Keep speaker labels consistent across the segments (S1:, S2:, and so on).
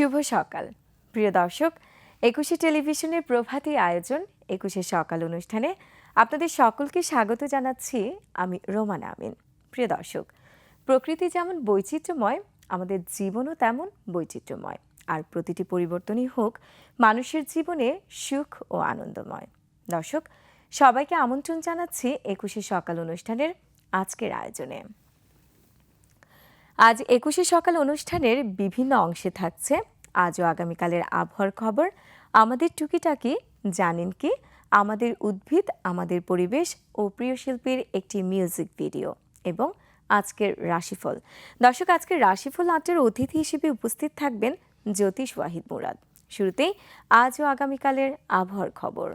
S1: শুভ সকাল। প্রিয় দর্শক, একুশে টেলিভিশনের প্রভাতী আয়োজন একুশে সকাল অনুষ্ঠানে আপনাদের সকলকে স্বাগত জানাচ্ছি আমি রোমান আমিন। প্রিয় দর্শক, প্রকৃতি যেমন বৈচিত্র্যময়, আমাদের জীবনও তেমন বৈচিত্র্যময়। আর প্রতিটি পরিবর্তনই হোক, মানুষের জীবনে সুখ ও আনন্দময়। দর্শক, সবাইকে আমন্ত্রণ জানাচ্ছি একুশে সকাল অনুষ্ঠানের আজকের আয়োজনে। আজ একুশে সকাল অনুষ্ঠানের বিভিন্ন অংশে থাকছে আজ ও আগামীকালের আবহাওয়ার খবর। আমাদের টুকিটাকি, জানেন কি? আমাদের উদ্ভিদ, আমাদের পরিবেশ ও প্রিয় শিল্পীর একটি মিউজিক ভিডিও এবং আজকের রাশিফল। দর্শক, আজকের রাশিফল নাটের অতিথি হিসেবে উপস্থিত থাকবেন জ্যোতিষ ওয়াহিদ মুরাদ। শুরুতেই আজ ও আগামীকালের আবহাওয়ার খবর।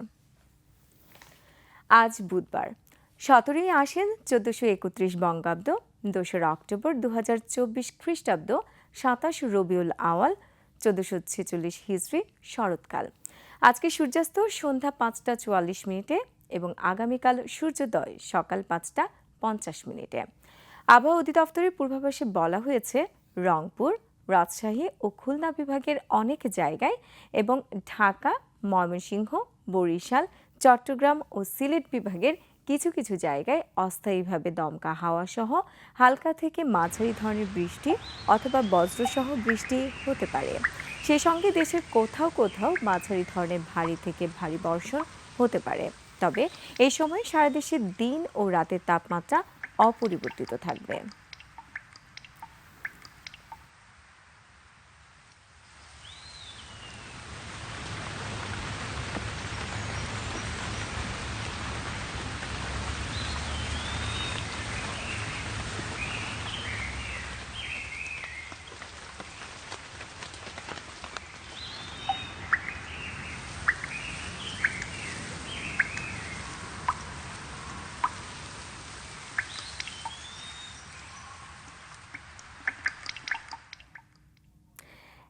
S1: আজ বুধবার, সতেরোই আসেন চোদ্দশো একত্রিশ বঙ্গাব্দ, দোসরা অক্টোবর দু হাজার চব্বিশ খ্রিস্টাব্দ, সাতাশ রবিউল আওয়াল চোদ্দশো ছেচল্লিশ হিজড়ি শরৎকাল। আজকে সূর্যাস্ত সন্ধ্যা পাঁচটা চুয়াল্লিশ মিনিটে এবং আগামীকাল সূর্যোদয় সকাল পাঁচটা পঞ্চাশ মিনিটে। আবহাওয়া অধিদপ্তরের পূর্বাভাসে বলা হয়েছে, রংপুর, রাজশাহী ও খুলনা বিভাগের অনেক জায়গায় এবং ঢাকা, ময়মনসিংহ, বরিশাল, চট্টগ্রাম ও সিলেট বিভাগের কিছু কিছু জায়গায় অস্থায়ীভাবে দমকা হাওয়া সহ হালকা থেকে মাঝারি ধরনের বৃষ্টি অথবা বজ্রসহ বৃষ্টি হতে পারে। সেই সঙ্গে দেশের কোথাও কোথাও মাঝারি ধরনের ভারী থেকে ভারী বর্ষণ হতে পারে। তবে এই সময় সারা দেশে দিন ও রাতের তাপমাত্রা অপরিবর্তিত থাকবে।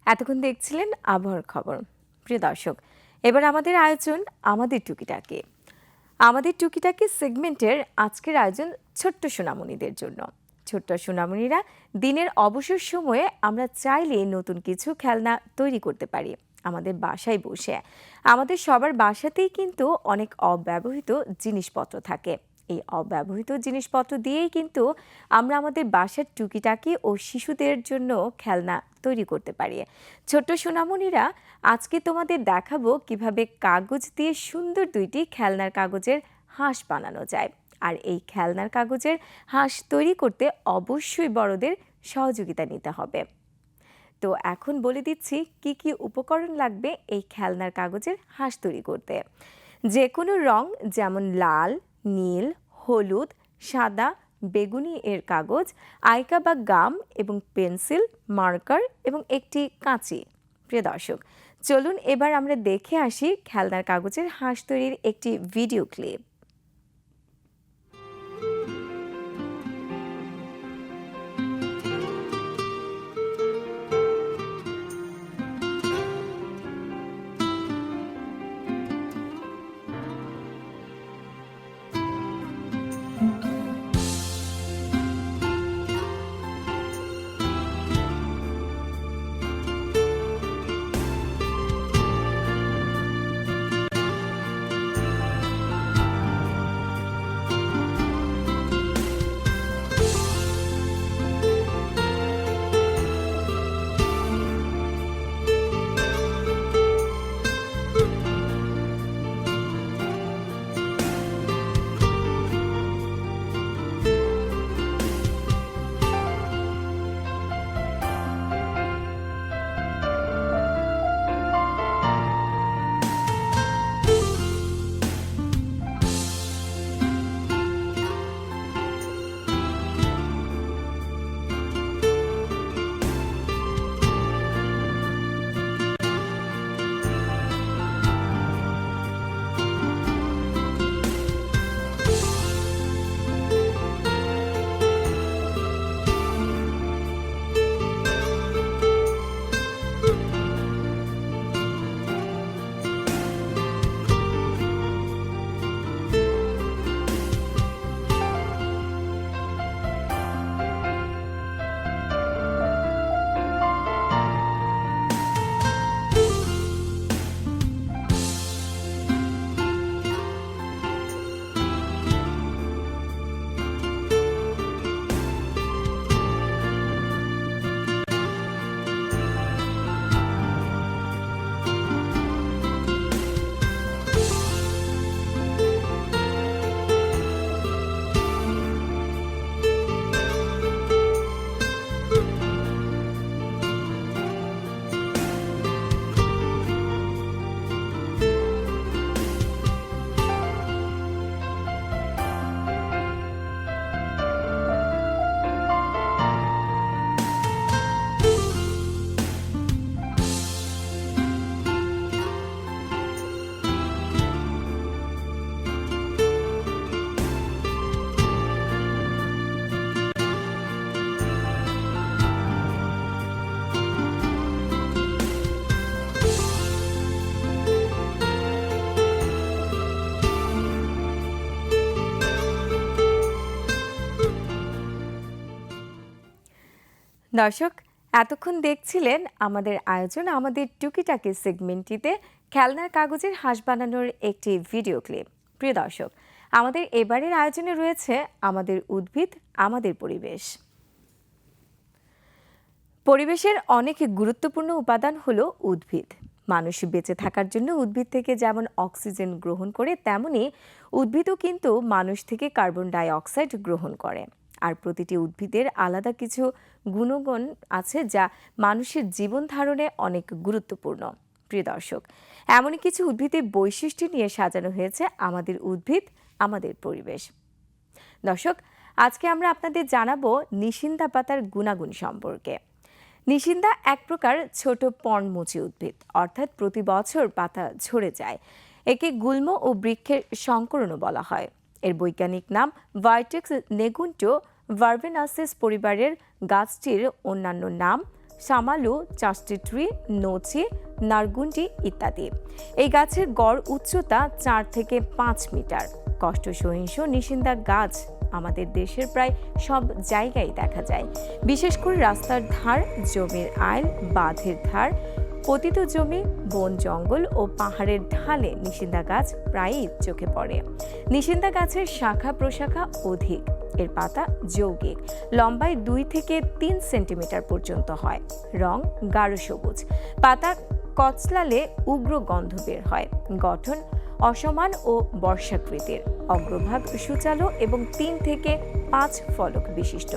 S1: এতক্ষণ দেখছিলেন আবহাওয়ার খবর। প্রিয় দর্শক, এবার আমাদের আয়োজন আমাদের টুকিটাকে। আমাদের টুকিটাকি সেগমেন্টের আজকের আয়োজন ছোট্ট সোনামণিদের জন্য। ছোট্ট সোনামণিরা দিনের অবসর সময়ে আমরা চাইলে নতুন কিছু খেলনা তৈরি করতে পারি আমাদের বাসায় বসে। আমাদের সবার বাসাতেই কিন্তু অনেক অব্যবহৃত জিনিসপত্র থাকে। এই অব্যবহৃত জিনিসপত্র দিয়েই কিন্তু আমরা আমাদের বাসার টুকিটাকি ও শিশুদের জন্য খেলনা তৈরি করতে পারি। ছোট্ট সোনামণিরা, আজকে তোমাদের দেখাবো কীভাবে কাগজ দিয়ে সুন্দর দুইটি খেলনার কাগজের হাঁস বানানো যায়। আর এই খেলনার কাগজের হাঁস তৈরি করতে অবশ্যই বড়দের সহযোগিতা নিতে হবে। তো এখন বলে দিচ্ছি, কি কি উপকরণ লাগবে এই খেলনার কাগজের হাঁস তৈরি করতে? যে কোনো রং যেমন লাল, নীল, হলুদ, সাদা বেগুনি এর কাগজ আইকা বা গাম এবং পেন্সিল, মার্কার এবং একটি কাঁচি। প্রিয় দর্শক, চলুন এবার আমরা দেখে আসি খেলনার কাগজের হাঁস তৈরির একটি ভিডিও ক্লিপ। দর্শক, এতক্ষণ দেখছিলেন আমাদের আয়োজন আমাদের টুকিটাকি সেগমেন্টটিতে খেলনার কাগজের হাঁস বানানোর একটি ভিডিও ক্লিপ। প্রিয় দর্শক, আমাদের এবারের আয়োজনে রয়েছে আমাদের উদ্ভিদ, আমাদের পরিবেশ। পরিবেশের অনেক গুরুত্বপূর্ণ উপাদান হলো উদ্ভিদ। মানুষ বেঁচে থাকার জন্য উদ্ভিদ থেকে যেমন অক্সিজেন গ্রহণ করে, তেমনি উদ্ভিদও কিন্তু মানুষ থেকে কার্বন ডাই অক্সাইড গ্রহণ করে। আর প্রতিটি উদ্ভিদের আলাদা কিছু গুণগুণ আছে যা মানুষের জীবন ধারণে অনেক গুরুত্বপূর্ণ। প্রিয় দর্শক, এমনই কিছু উদ্ভিদের বৈশিষ্ট্য নিয়ে সাজানো হয়েছে আমাদের উদ্ভিদ, আমাদের পরিবেশ। দর্শক, আজকে আমরা আপনাদের জানাব নিশিন্দা পাতার গুণাগুণ সম্পর্কে। নিশিন্দা এক প্রকার ছোট পর্ণমোচী উদ্ভিদ, অর্থাৎ প্রতি বছর পাতা ঝরে যায়। একে গুল্ম ও বৃক্ষের সংকরণও বলা হয়। এর বৈজ্ঞানিক নাম ভাইটেক্স নেগুন্টো ভার্বেনাসিস পরিবারের গাছটির অন্যান্য নাম, সামালু চাস্টিট্রি নোচি, নারগুন্ডি ইত্যাদি। এই গাছের গড় উচ্চতা চার থেকে পাঁচ মিটার। কষ্ট সহিংস নিশিন্দা গাছ আমাদের দেশের প্রায় সব জায়গায় দেখা যায়। বিশেষ করে রাস্তার ধার, জমির আইল, বাঁধের ধার, পতিত জমি, বন জঙ্গল ও পাহাড়ের ঢালে নিশিন্দা গাছ প্রায়ই চোখে পড়ে। নিশিন্দা গাছের শাখা প্রশাখা অধিক। এর পাতা যৌগিক। লম্বায় দুই থেকে তিন সেন্টিমিটার পর্যন্ত হয়। রং গাঢ় সবুজ। পাতা কচলালে উগ্র গন্ধ বের হয়। গঠন অসমান ও বর্ষাকৃতির। অগ্রভাগ সুচালো এবং তিন থেকে পাঁচ ফলক বিশিষ্ট।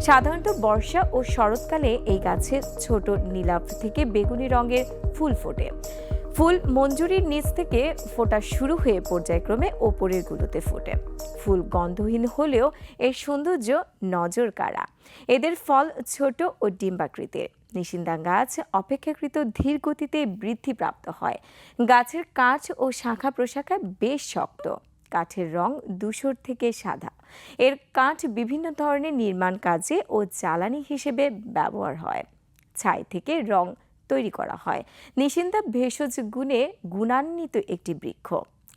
S1: সাধারণত বর্ষা ও শরৎকালে এই গাছে ছোট নীলাভ থেকে বেগুনি রঙের ফুল ফোটে। ফুল মঞ্জুরির নিচ থেকে ফোটা শুরু হয়ে পর্যায়ক্রমে ওপরের গুলোতে ফোটে। ফুল গন্ধহীন হলেও এর সৌন্দর্য নজর কাড়া। এদের ফল ছোট ও ডিম্বাকৃতির। নিশিন্দা গাছ অপেক্ষাকৃত ধীর গতিতে বৃদ্ধিপ্রাপ্ত হয়। গাছের কাঠ ও শাখা প্রশাখা বেশ শক্ত। কাঠের রং ধূসর থেকে সাদা। এর কাঠ বিভিন্ন ধরনের নির্মাণ কাজে ও জ্বালানি হিসেবে ব্যবহার হয়। ছাই থেকে রং তৈরি করা হয়। নিশিন্দা ভেষজ গুণে গুণান্বিত একটি বৃক্ষ।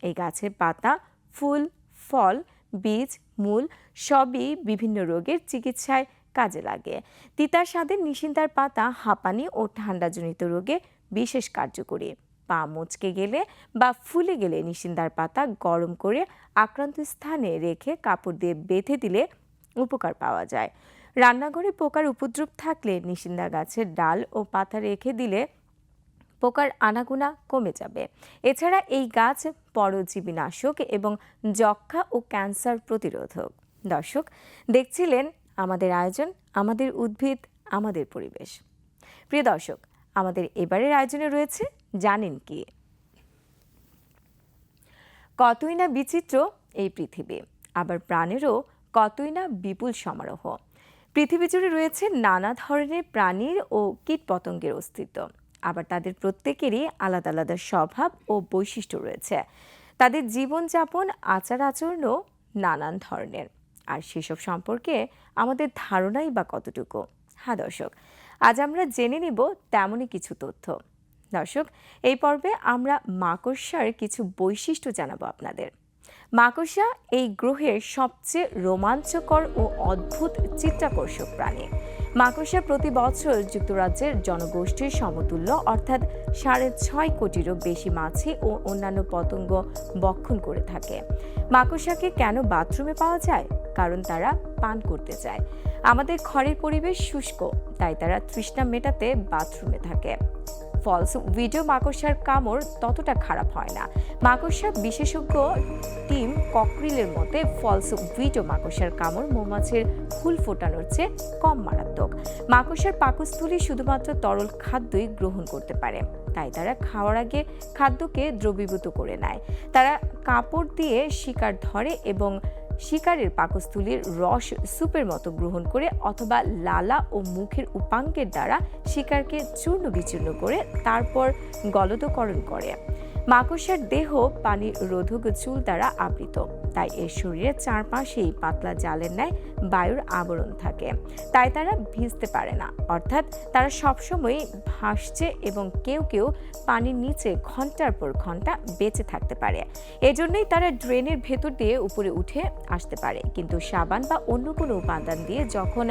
S1: এই গাছের পাতা, ফুল, ফল, বীজ, মূল সবই বিভিন্ন রোগের চিকিৎসায় কাজে লাগে। তিতার স্বাদের নিশিন্দার পাতা হাঁপানি ও ঠান্ডাজনিত রোগে বিশেষ কার্যকরী। পা মুচকে গেলে বা ফুলে গেলে নিশিন্দার পাতা গরম করে আক্রান্ত স্থানে রেখে কাপড় দিয়ে বেঁধে দিলে উপকার পাওয়া যায়। রান্নাঘরে পোকার উপদ্রব থাকলে নিশিন্দা গাছের ডাল ও পাতা রেখে দিলে পোকার আনাগোনা কমে যাবে। এছাড়া এই গাছ পরজীবী নাশক এবং যক্ষা ও ক্যান্সার প্রতিরোধক। দর্শক, দেখছিলেন আমাদের আয়োজন, আমাদের উদ্ভিদ, আমাদের পরিবেশ। প্রিয় দর্শক, আমাদের এবারের আয়োজনে রয়েছে জানেন কি? কতই না বিচিত্র এই পৃথিবী, আবার প্রাণেরও কতই না বিপুল সমারোহ। পৃথিবী জুড়ে রয়েছে নানা ধরনের প্রাণীর ও কীটপতঙ্গের অস্তিত্ব। আবার তাদের প্রত্যেকেরই আলাদা আলাদা স্বভাব ও বৈশিষ্ট্য রয়েছে। তাদের জীবনযাপন, আচার আচরণও নানান ধরনের। আর সেসব সম্পর্কে আমাদের ধারণাই বা কতটুকু? হ্যাঁ দর্শক, আজ আমরা জেনে নিব তেমনই কিছু তথ্য। দর্শক, এই পর্বে আমরা মাকড়সার কিছু বৈশিষ্ট্য জানাব আপনাদের। মাকড়সা এই গ্রহের সবচেয়ে রোমাঞ্চকর ও অদ্ভুত চিত্তাকর্ষক প্রাণী। মাকড়সা প্রতি বছর যুক্তরাজ্যের জনগোষ্ঠীর সমতুল্য, অর্থাৎ সাড়ে ছয় কোটিরও বেশি মাছি ও অন্যান্য পতঙ্গ বক্ষণ করে থাকে। মাকড়সাকে কেন বাথরুমে পাওয়া যায়? কারণ তারা পান করতে চায়। আমাদের ঘরের পরিবেশ শুষ্ক, তাই তারা তৃষ্ণা মেটাতে বাথরুমে থাকে। ফলস, ভিডিও মাকড়সার কামড় ততটা খারাপ হয় না। মাকড়সা বিশেষজ্ঞ টিম ককরিলের মতে ফলস, ভিডিও মাকড়সার কামড় মৌমাছির ফুল ফোটানোর চেয়ে কম মারাত্মক। মাকড়সার পাকস্থলী শুধুমাত্র তরল খাদ্যই গ্রহণ করতে পারে, তাই তারা খাওয়ার আগে খাদ্যকে দ্রবীভূত করে নেয়। তারা কাপড় দিয়ে শিকার ধরে এবং শিকারের পাকস্থলীর রস সুপের মতো গ্রহণ করে অথবা লালা ও মুখের উপাঙ্গের দ্বারা শিকারকে চূর্ণ বিচূর্ণ করে তারপর গলদকরণ করে। মাকড়সার দেহ পানি রোধক চুল দ্বারা আবৃত। তাই এর শরীরের চারপাশেই পাতলা জালের ন্যায় বায়ুর আবরণ থাকে। তাই তারা ভিজতে পারে না। অর্থাৎ তারা সবসময় ভাসছে এবং কেউ কেউ পানির নিচে ঘণ্টার পর ঘণ্টা বেঁচে থাকতে পারে। এজন্যই তারা ড্রেনের ভেতর দিয়ে উপরে উঠে আসতে পারে। কিন্তু সাবান বা অন্য কোনো উপাদান দিয়ে যখন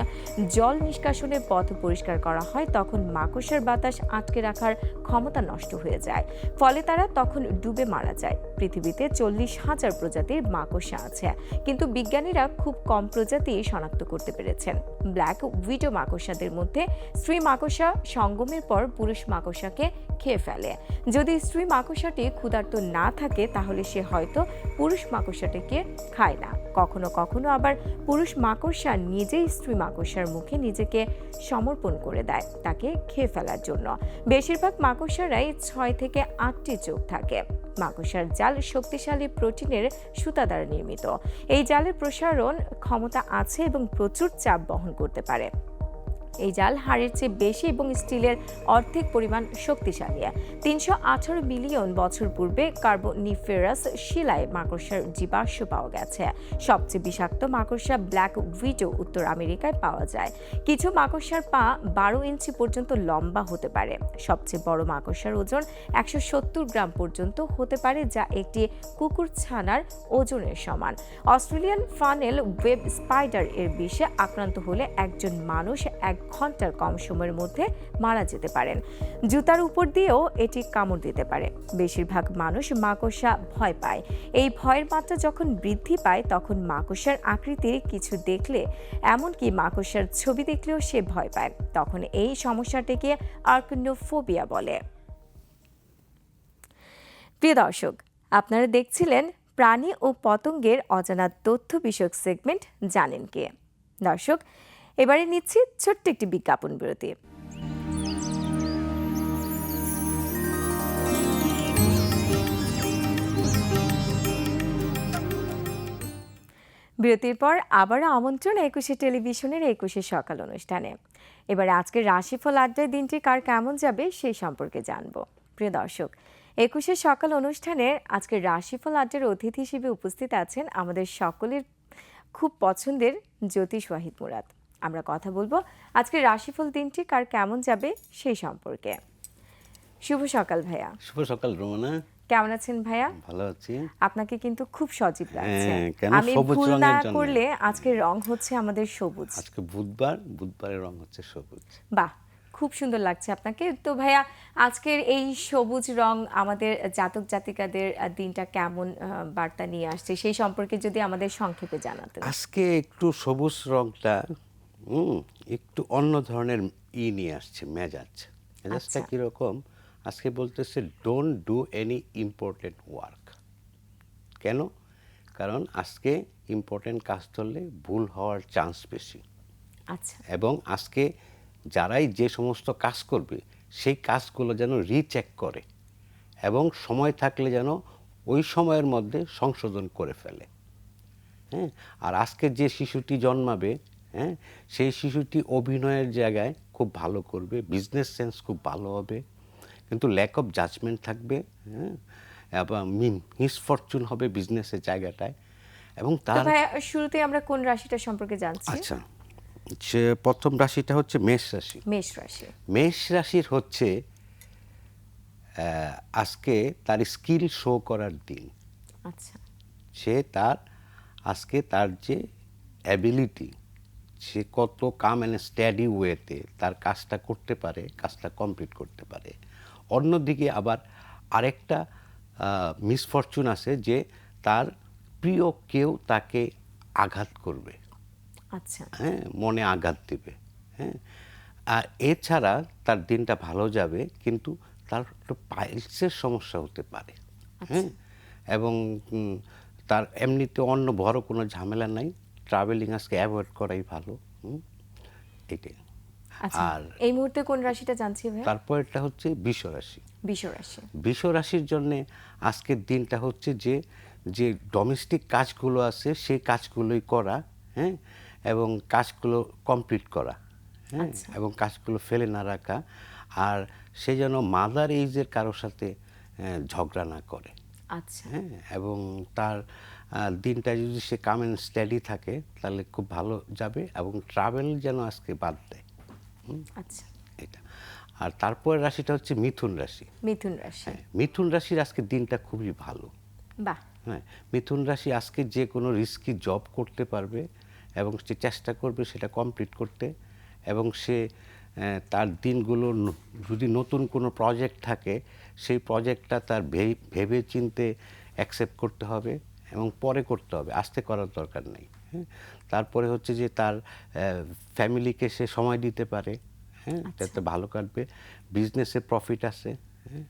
S1: জল নিষ্কাশনের পথ পরিষ্কার করা হয়, তখন মাকড়সার বাতাস আটকে রাখার ক্ষমতা নষ্ট হয়ে যায়। ফলে তারা তখন ডুবে মারা যায়। পৃথিবীতে চল্লিশ হাজার প্রজাতির মাকড়সা আছে। কিন্তু বিজ্ঞানীরা খুব কম প্রজাতি শনাক্ত করতে পেরেছেন। ব্ল্যাক উইডো মাকড়সাদের মধ্যে স্ত্রী মাকড়সা সঙ্গমের পর পুরুষ মাকড়সাকে খেয়ে ফেলে। যদি স্ত্রী মাকড়সাটি ক্ষুধার্ত না থাকে, তাহলে সে হয়তো পুরুষ মাকড়সাটিকে খায় না। কখনো কখনো আবার পুরুষ মাকড়সা নিজেই স্ত্রী মাকড়সার মুখে নিজেকে সমর্পণ করে দেয় তাকে খেয়ে ফেলার জন্য। বেশিরভাগ মাকড়সারাই ছয় থেকে আটটি চোখ থাকে। মাকড়সার জাল শক্তিশালী প্রোটিনের সুতা দ্বারা নির্মিত। এই জালের প্রসারণ ক্ষমতা আছে এবং প্রচুর চাপ বহন করতে পারে। এই জাল হাড়ের চেয়ে বেশি এবং স্টিলের অর্ধেক পরিমাণ শক্তিশালী। তিনশো আঠারো মিলিয়ন বছর পূর্বে কার্বোনিফেরাস শিলায় মাকড়সার জীবাশ্ম পাওয়া গেছে। সবচেয়ে বিষাক্ত মাকড়সা ব্ল্যাক উইডো উত্তর আমেরিকায় পাওয়া যায়। কিছু মাকড়সার পা বারো ইঞ্চি পর্যন্ত লম্বা হতে পারে। সবচেয়ে বড় মাকড়সার ওজন একশো সত্তর গ্রাম পর্যন্ত হতে পারে, যা একটি কুকুর ছানার ওজনের সমান। অস্ট্রেলিয়ান ফানেল ওয়েব স্পাইডার এর বিষে আক্রান্ত হলে একজন মানুষ এক ঘণ্টার কম সময়ের মধ্যে মারা যেতে পারেন। জুতার উপর দিয়েও এটি কামড় দিতে পারে। বেশিরভাগ মানুষ মাকড়সা ভয় পায়। এই ভয়ের মাত্রা যখন বৃদ্ধি পায়, তখন মাকড়সার আকৃতির কিছু দেখলে, এমনকি মাকড়সার ছবি দেখলেও সে ভয় পায়। তখন এই সমস্যাটিকে আর্কনোফোবিয়া বলে। প্রিয় দর্শক, আপনারা দেখছিলেন প্রাণী ও পতঙ্গের অজানা তথ্য বিষয়ক সেগমেন্ট। জানেন কে? দর্শক এবারে নিচ্ছি ছোট্ট একটি বিজ্ঞাপন বিরতি। বিরতির পর আবারও আমন্ত্রণ একুশে টেলিভিশনের একুশে সকাল অনুষ্ঠানে। এবারে আজকের রাশিফল আড্ডায় দিনটি কার কেমন যাবে সেই সম্পর্কে জানব। প্রিয় দর্শক, একুশে সকাল অনুষ্ঠানের আজকের রাশিফল আড্ডার অতিথি হিসেবে উপস্থিত আছেন আমাদের সকলের খুব পছন্দের জ্যোতিষ ওয়াহিদ মুরাদ। আমরা কথা বলব আজকের রাশিফল দিনটি কার কেমন যাবে সেই সম্পর্কে। শুভ সকাল ভাইয়া।
S2: শুভ সকাল রোমনা।
S1: কেমন আছেন ভাইয়া?
S2: ভালো আছি।
S1: আপনাকে কিন্তু খুব সজীব লাগছে।
S2: হ্যাঁ,
S1: আমি
S2: সবুজ
S1: ভুল না করলে আজকের রং হচ্ছে আমাদের সবুজ।
S2: আজকে বুধবার বুধবারের রং হচ্ছে সবুজ।
S1: বাহ খুব সুন্দর লাগছে আপনাকে। তো ভাইয়া আজকের এই সবুজ রং আমাদের জাতক জাতিকাদের দিনটা কেমন বার্তা নিয়ে আসছে সেই সম্পর্কে যদি আমাদের সংক্ষেপে জানাতেন।
S2: আজকে একটু সবুজ রংটা হুম একটু অন্য ধরনের ই নিয়ে আসছে মেজাজ। মেজাজটা
S1: আচ্ছা।
S2: কীরকম? আজকে বলতেছে don't do any important work কেন? কারণ আজকে ইম্পর্টেন্ট কাজ ধরলে ভুল হওয়ার চান্স বেশি।
S1: আচ্ছা।
S2: এবং আজকে যারাই যে সমস্ত কাজ করবে সেই কাজগুলো যেন রিচেক করে এবং সময় থাকলে যেন ওই সময়ের মধ্যে সংশোধন করে ফেলে। হ্যাঁ? আর আজকে যে শিশুটি জন্মাবে হ্যাঁ? সেই শিশুটি অভিনয়ের জায়গায় খুব ভালো করবে বিজনেস সেন্স খুব ভালো হবে কিন্তু ল্যাক অফ জাজমেন্ট থাকবে হ্যাঁ? এবং মিন মিসফরচুন হবে বিজনেসের জায়গাটায় এবং তার
S1: শুরুতে আমরা কোন রাশিটা সম্পর্কে জানছি?
S2: আচ্ছা যে প্রথম রাশিটা হচ্ছে মেষ রাশি।
S1: মেষ রাশি।
S2: মেষ রাশির হচ্ছে আজকে তার স্কিল শো করার দিন।
S1: আচ্ছা।
S2: সে তার আজকে তার যে অ্যাবিলিটি সে কত কাম অ্যান্ড স্ট্যাডি ওয়েতে তার কাজটা করতে পারে কাজটা কমপ্লিট করতে পারে। অন্যদিকে আবার আরেকটা মিসফরচুন আছে যে তার প্রিয় কেউ তাকে আঘাত করবে।
S1: আচ্ছা।
S2: হ্যাঁ মনে আঘাত দেবে। হ্যাঁ আর এছাড়া তার দিনটা ভালো যাবে কিন্তু তার একটু পাইলসের সমস্যা হতে পারে। হ্যাঁ এবং তার এমনিতে অন্য বড় কোনো ঝামেলা নাই। ট্রাভেলিং আজকে অ্যাভয়েড করাই ভালো এটাই।
S1: আচ্ছা
S2: আর
S1: এই মুহূর্তে কোন রাশিটা জানছি ভাই
S2: তারপরটা হচ্ছে বিষ রাশি
S1: বিষ রাশি
S2: বৃষ রাশির জন্যে আজকের দিনটা হচ্ছে যে যে ডোমেস্টিক কাজগুলো আছে সেই কাজগুলোই করা হ্যাঁ? এবং কাজগুলো কমপ্লিট করা হ্যাঁ? এবং কাজগুলো ফেলে না রাখা আর সে যেন মাদার এইজের কারোর সাথে ঝগড়া না করে।
S1: আচ্ছা।
S2: হ্যাঁ? এবং তার দিনটা যদি সে কাম অ্যান্ড স্টাডি থাকে তাহলে খুব ভালো যাবে এবং ট্রাভেল যেন আজকে বাদ দেয়।
S1: আচ্ছা।
S2: এটা। আর তারপরের রাশিটা হচ্ছে মিথুন রাশি।
S1: মিথুন রাশি।
S2: হ্যাঁ মিথুন রাশির আজকে দিনটা খুবই ভালো।
S1: বাহ।
S2: হ্যাঁ মিথুন রাশি আজকে যে কোনো রিস্কি জব করতে পারবে এবং সে চেষ্টা করবে সেটা কমপ্লিট করতে এবং সে তার দিনগুলো যদি নতুন কোনো প্রজেক্ট থাকে সেই প্রজেক্টটা তার ভেবে চিনতে অ্যাকসেপ্ট করতে হবে। এবং পরে করতে হবে আস্তে করার দরকার নেই হ্যাঁ। তারপরে হচ্ছে যে তার ফ্যামিলিকে সে সময় দিতে পারে হ্যাঁ। যাতে ভালো কাটবে বিজনেসে প্রফিট আছে হ্যাঁ।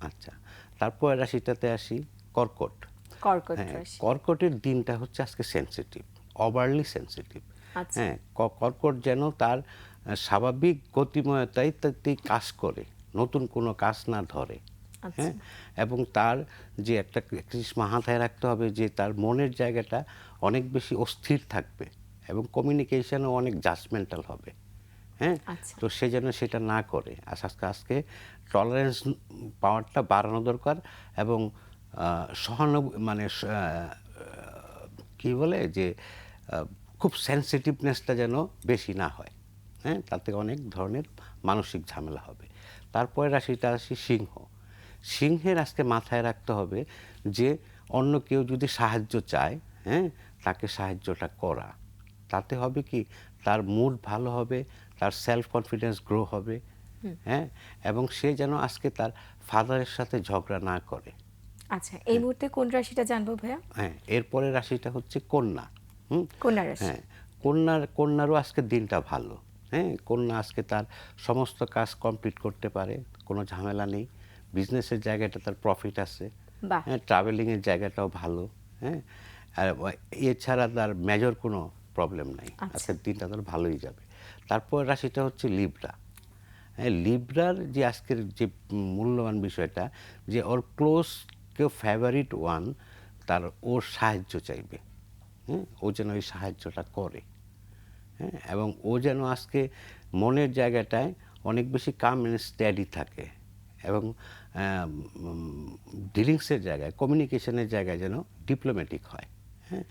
S2: আচ্ছা তারপর রাশিটাতে আসি কর্কট।
S1: কর্কট
S2: হ্যাঁ কর্কটের দিনটা হচ্ছে আজকে সেন্সিটিভ ওভারলি সেন্সিটিভ
S1: আচ্ছা।
S2: হ্যাঁ। কর্কট যেন তার স্বাভাবিক গতিময়তায় কাজ করে নতুন কোনো কাজ না ধরে।
S1: আচ্ছা।
S2: হ্যাঁ এবং তার যে একটা জিনিস মাথায় রাখতে হবে যে তার মনের জায়গাটা অনেক বেশি অস্থির থাকবে এবং কমিউনিকেশনও অনেক জাজমেন্টাল হবে। হ্যাঁ
S1: আচ্ছা।
S2: তো সে যেন সেটা না করে। আজ আজকে আজকে টলারেন্স পাওয়ারটা বাড়ানো দরকার এবং সহানুভূ মানে কি বলে যে খুব সেন্সিটিভনেসটা যেন বেশি না হয়। হ্যাঁ তাতে অনেক ধরনের মানসিক ঝামেলা হবে। তারপরে রাশিটা আসি সিংহ। সিংহের আজকে মাথায় রাখতে হবে যে অন্য কেউ যদি সাহায্য চায় হ্যাঁ তাকে সাহায্যটা করা। তাতে হবে কি? তার মুড ভালো হবে তার সেলফ কনফিডেন্স গ্রো হবে হ্যাঁ এবং সে যেন আজকে তার ফাদারের সাথে ঝগড়া না করে।
S1: আচ্ছা এই মুহূর্তে কোন রাশিটা জানব ভাইয়া?
S2: হ্যাঁ এরপরে রাশিটা হচ্ছে কন্যা হুম?
S1: কন্যা রাশি।
S2: হ্যাঁ কন্যার কন্যারও আজকে দিনটা ভালো হ্যাঁ কন্যা আজকে তার সমস্ত কাজ কমপ্লিট করতে পারে কোনো ঝামেলা নেই। বিজনেসের জায়গাটা তার প্রফিট আছে। হ্যাঁ ট্রাভেলিংয়ের জায়গাটাও ভালো হ্যাঁ। আর এছাড়া তার মেজর কোনো প্রবলেম নাই।
S1: আচ্ছা।
S2: আজকের দিনটা তার ভালোই যাবে। তারপর রাশিটা হচ্ছে লিব্রা হ্যাঁ লিব্রার যে আজকের যে মূল্যবান বিষয়টা যে ওর ক্লোজ কেউ ফেভারিট ওয়ান তার ওর সাহায্য চাইবে। হ্যাঁ ও যেন ওই সাহায্যটা করে। হ্যাঁ এবং ও যেন আজকে মনের জায়গাটায় অনেক বেশি কাম অ্যান্ড স্ট্যাডি থাকে। এবং ডিলিংসের জায়গায় কমিউনিকেশনের জায়গায় যেন ডিপ্লোম্যাটিক হয় হ্যাঁ?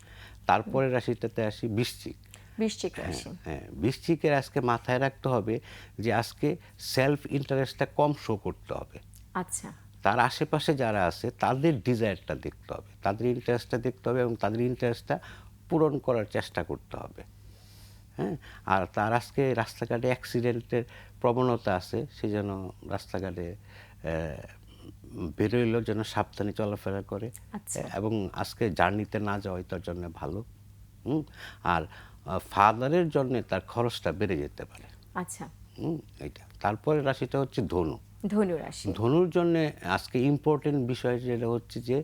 S2: তারপরে রাশিটাতে আসি বৃশ্চিক।
S1: বৃশ্চিক রাশি।
S2: হ্যাঁ বৃশ্চিকের আজকে মাথায় রাখতে হবে যে আজকে সেলফ ইন্টারেস্টটা কম শো করতে হবে।
S1: আচ্ছা।
S2: তার আশেপাশে যারা আছে তাদের ডিজায়ারটা দেখতে হবে তাদের ইন্টারেস্টটা দেখতে হবে এবং তাদের ইন্টারেস্টটা পূরণ করার চেষ্টা করতে হবে। হ্যাঁ আর তার আজকে রাস্তাঘাটে অ্যাক্সিডেন্টের প্রবণতা আছে সে যেন রাস্তাঘাটে বেরোইলেও যেন সাবধানে চলাফেরা করে।
S1: আচ্ছা।
S2: এবং আজকে জার্নিতে না যাওয়াই তার জন্য ভালো হুম? আর ফাদারের জন্য তার খরচটা বেড়ে যেতে পারে।
S1: আচ্ছা।
S2: হুম এইটা। তারপরে রাশিটা হচ্ছে ধনু।
S1: ধনু রাশি।
S2: ধনুর জন্য আজকে ইম্পর্টেন্ট বিষয় যেটা হচ্ছে যে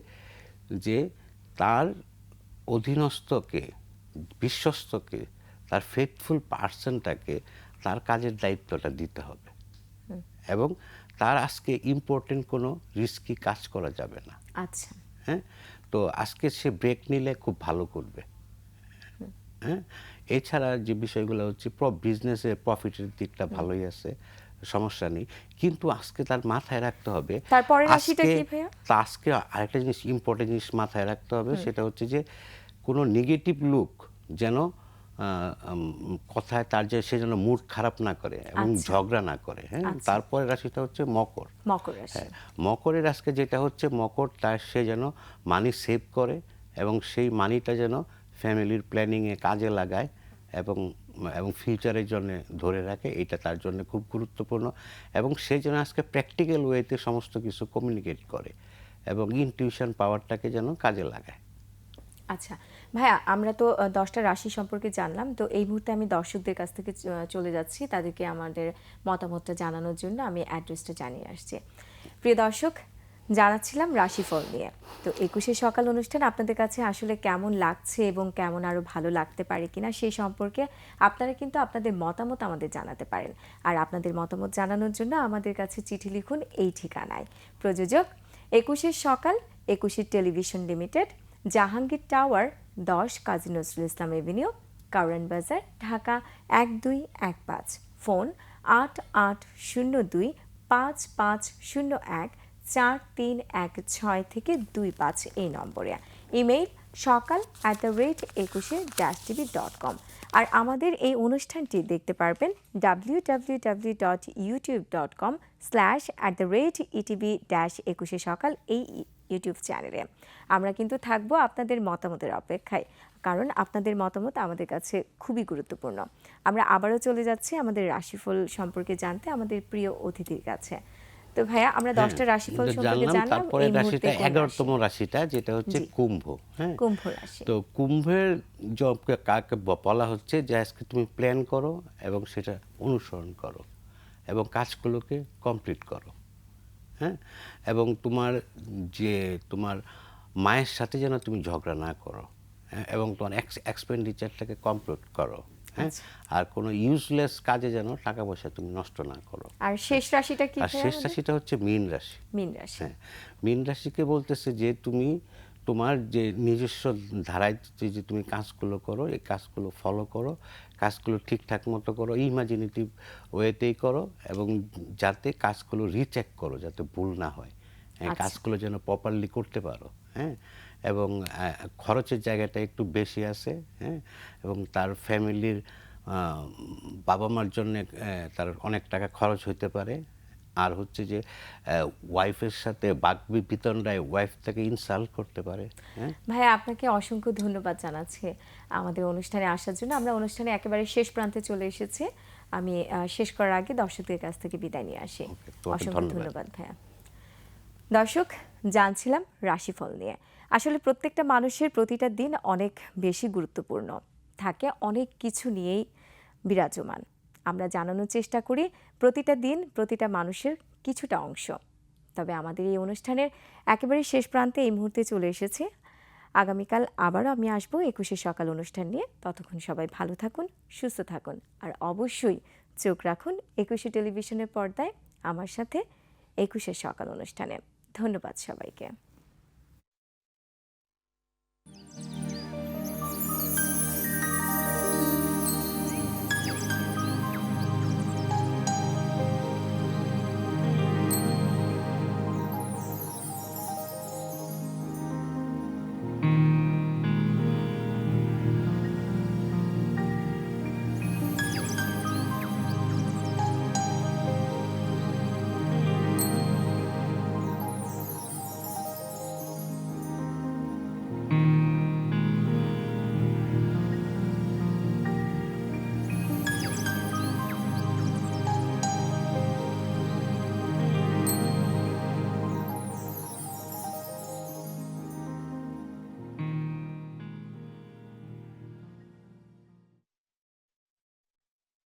S2: যে তার অধীনস্থকে বিশ্বস্তকে তার ফেথফুল পার্সনটাকে তার কাজের দায়িত্বটা দিতে হবে। এবং তার আজকে ইম্পর্টেন্ট কোনো রিস্কি কাজ করা যাবে না।
S1: আচ্ছা।
S2: হ্যাঁ? তো আজকে সে ব্রেক নিলে খুব ভালো করবে। হ্যাঁ? এছাড়া যে বিষয়গুলো হচ্ছে বিজনেসে প্রফিটের দিকটা ভালোই আছে সমস্যা নেই। কিন্তু আজকে তার মাথায় রাখতে হবে।
S1: তারপরের রাশিটা
S2: আজকে-
S1: কি ভাইয়া?
S2: তা আজকে আরেকটা জিনিস ইম্পর্টেন্ট জিনিস মাথায় রাখতে হবে সেটা হচ্ছে যে কোনো নেগেটিভ লুক যেন কথায় তার যে সে যেন মুড খারাপ না করে এবং
S1: আচ্ছা।
S2: ঝগড়া না করে হ্যাঁ
S1: আচ্ছা।
S2: তারপরে রাশিটা হচ্ছে মকর
S1: মকর
S2: হ্যাঁ মকরের আজকে যেটা হচ্ছে মকর তার সে যেন মানি সেভ করে এবং সেই মানিটা যেন ফ্যামিলির প্ল্যানিংয়ে কাজে লাগায় এবং এবং ফিউচারের জন্য ধরে রাখে এটা তার জন্য খুব গুরুত্বপূর্ণ এবং সে যেন আজকে প্র্যাকটিক্যাল ওয়েতে সমস্ত কিছু কমিউনিকেট করে এবং ইনটিউশন পাওয়ারটাকে যেন কাজে লাগায়
S1: আচ্ছা ভাইয়া আমরা তো দশটা রাশি সম্পর্কে জানলাম, তো এই মুহূর্তে আমি দর্শকদের কাছ থেকে চলে যাচ্ছি। তাদেরকে আমাদের মতামতটা জানানোর জন্য আমি অ্যাড্রেসটা জানিয়ে আসছি। প্রিয় দর্শক, জানাচ্ছিলাম রাশিফল নিয়ে। তো একুশে সকাল অনুষ্ঠান আপনাদের কাছে আসলে কেমন লাগছে এবং কেমন আরও ভালো লাগতে পারে কিনা সেই সম্পর্কে আপনারা কিন্তু আপনাদের মতামত আমাদের জানাতে পারেন। আর আপনাদের মতামত জানানোর জন্য আমাদের কাছে চিঠি লিখুন এই ঠিকানায়। প্রযোজক একুশের সকাল একুশের টেলিভিশন লিমিটেড, জাহাঙ্গীর টাওয়ার দশ কাজী নজরুল ইসলাম এভিনিউ কাউরান বাজার, ঢাকা এক দুই এক পাঁচ। ফোন আট আট শূন্য দুই পাঁচ পাঁচ শূন্য এক চার তিন এক ছয় থেকে দুই পাঁচ এই নম্বরে। Email Sokal at the rate Ekushe dash TV dot com আর আমাদের এই অনুষ্ঠানটি দেখতে পারবেন W W W dot YouTube dot com slash at the rate ETV dash Ekushe Sokal এই ইউটিউব চ্যানেলে আমরা কিন্তু থাকব আপনাদের মতামতের অপেক্ষায় কারণ আপনাদের মতামত আমাদের কাছে খুবই গুরুত্বপূর্ণ। আমরা আবারও চলে যাচ্ছি আমাদের রাশিফল সম্পর্কে জানতে আমাদের প্রিয় অতিথির কাছে। তো ভাইয়া আমরা দশটা রাশিফল
S2: কিন্তু
S1: সম্পর্কে
S2: জানলাম তারপরে রাশিটা
S1: কোন
S2: এগারোতম
S1: রাশি?
S2: রাশিটা যেটা হচ্ছে কুম্ভ হ্যাঁ।
S1: কুম্ভ রাশি।
S2: তো কুম্ভের কাকে বলা হচ্ছে যে আজকে তুমি প্ল্যান করো এবং সেটা অনুসরণ করো এবং কাজগুলোকে কমপ্লিট করো। হ্যাঁ? এবং তোমার যে তোমার মায়ের সাথে যেন তুমি ঝগড়া না করো হ্যাঁ? এবং তোমার এক্সপেন্ডিচারটাকে কমপ্লিট করো হ্যাঁ?
S1: আচ্ছা।
S2: আর কোনো ইউজলেস কাজে যেন টাকা পয়সা তুমি নষ্ট না করো।
S1: আর শেষ রাশিটা কি
S2: আর শেষ রাশিটা হচ্ছে মীন রাশি।
S1: মীন রাশি।
S2: হ্যাঁ। মীন রাশিকে বলতেছে যে তুমি তোমার যে নিজস্ব ধারায় যে যে তুমি কাজগুলো করো এই কাজগুলো ফলো করো কাজগুলো ঠিকঠাক মতো করো ইমাজিনেটিভ ওয়েতেই করো এবং যাতে কাজগুলো রিচেক করো যাতে ভুল না হয়। হ্যাঁ,
S1: আচ্ছা।
S2: কাজগুলো যেন প্রপারলি করতে পারো হ্যাঁ? এবং খরচের জায়গাটা একটু বেশি আছে হ্যাঁ? এবং তার ফ্যামিলির বাবা মার জন্য তার অনেক টাকা খরচ হইতে পারে আর হচ্ছে যে ওয়াইফের সাথে বাক বিতণ্ডায় ওয়াইফ তাকে ইনসাল্ট করতে পারে হ্যাঁ?
S1: ভাইয়া আপনাকে অসংখ্য ধন্যবাদ জানাচ্ছি আমাদের অনুষ্ঠানে আসার জন্য। আমরা অনুষ্ঠানে একেবারে শেষ প্রান্তে চলে এসেছি। আমি শেষ করার আগে দর্শকদের কাছ থেকে বিদায় নিয়ে আসি। অসংখ্য
S2: ধন্যবাদ।
S1: ধন্যবাদ ভাইয়া। দর্শক জানছিলাম রাশিফল নিয়ে। আসলে প্রত্যেকটা মানুষের প্রতিটা দিন অনেক বেশি গুরুত্বপূর্ণ। থাকে অনেক কিছু নিয়েই বিরাজমান। আমরা জানানোর চেষ্টা করি প্রতিটা দিন প্রতিটা মানুষের কিছুটা অংশ। তবে আমাদের এই অনুষ্ঠানের একেবারে শেষ প্রান্তে এই মুহূর্তে চলে এসেছে। আগামীকাল আবারও আমি আসব একুশে সকাল অনুষ্ঠান নিয়ে। ততক্ষণ সবাই ভালো থাকুন, সুস্থ থাকুন আর অবশ্যই চোখ রাখুন একুশে টেলিভিশনের পর্দায়। আমার সাথে একুশে সকাল অনুষ্ঠানে। ধন্যবাদ সবাইকে।